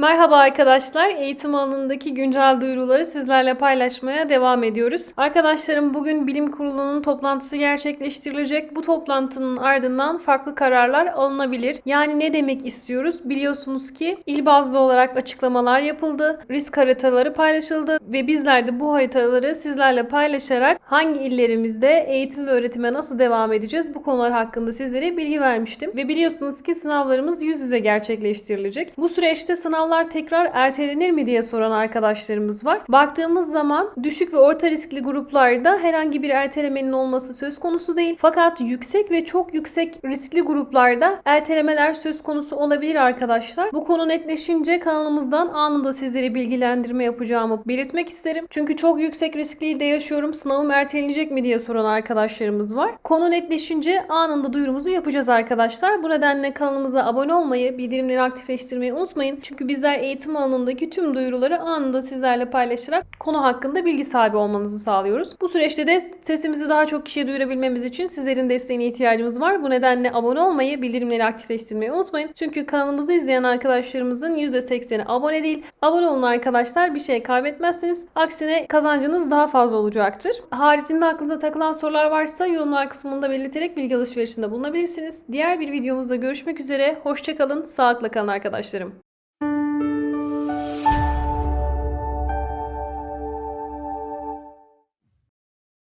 Merhaba arkadaşlar. Eğitim alanındaki güncel duyuruları sizlerle paylaşmaya devam ediyoruz. Arkadaşlarım bugün bilim kurulunun toplantısı gerçekleştirilecek. Bu toplantının ardından farklı kararlar alınabilir. Yani ne demek istiyoruz? Biliyorsunuz ki il bazlı olarak açıklamalar yapıldı. Risk haritaları paylaşıldı ve bizler de bu haritaları sizlerle paylaşarak hangi illerimizde eğitim ve öğretime nasıl devam edeceğiz bu konular hakkında sizlere bilgi vermiştim. Ve biliyorsunuz ki sınavlarımız yüz yüze gerçekleştirilecek. Bu süreçte sınavlar tekrar ertelenir mi diye soran arkadaşlarımız var. Baktığımız zaman düşük ve orta riskli gruplarda herhangi bir ertelemenin olması söz konusu değil. Fakat yüksek ve çok yüksek riskli gruplarda ertelemeler söz konusu olabilir arkadaşlar. Bu konu netleşince kanalımızdan anında sizlere bilgilendirme yapacağımı belirtmek isterim. Çünkü çok yüksek riskli ilde yaşıyorum. Sınavım ertelenecek mi diye soran arkadaşlarımız var. Konu netleşince anında duyurumuzu yapacağız arkadaşlar. Bu nedenle kanalımıza abone olmayı, bildirimleri aktifleştirmeyi unutmayın. Çünkü bizler eğitim alanındaki tüm duyuruları anında sizlerle paylaşarak konu hakkında bilgi sahibi olmanızı sağlıyoruz. Bu süreçte de sesimizi daha çok kişiye duyurabilmemiz için sizlerin desteğine ihtiyacımız var. Bu nedenle abone olmayı, bildirimleri aktifleştirmeyi unutmayın. Çünkü kanalımızı izleyen arkadaşlarımızın %80'i abone değil. Abone olun arkadaşlar bir şey kaybetmezsiniz. Aksine kazancınız daha fazla olacaktır. Haricinde aklınıza takılan sorular varsa yorumlar kısmında belirterek bilgi alışverişinde bulunabilirsiniz. Diğer bir videomuzda görüşmek üzere. Hoşçakalın, sağlıkla kalın arkadaşlarım.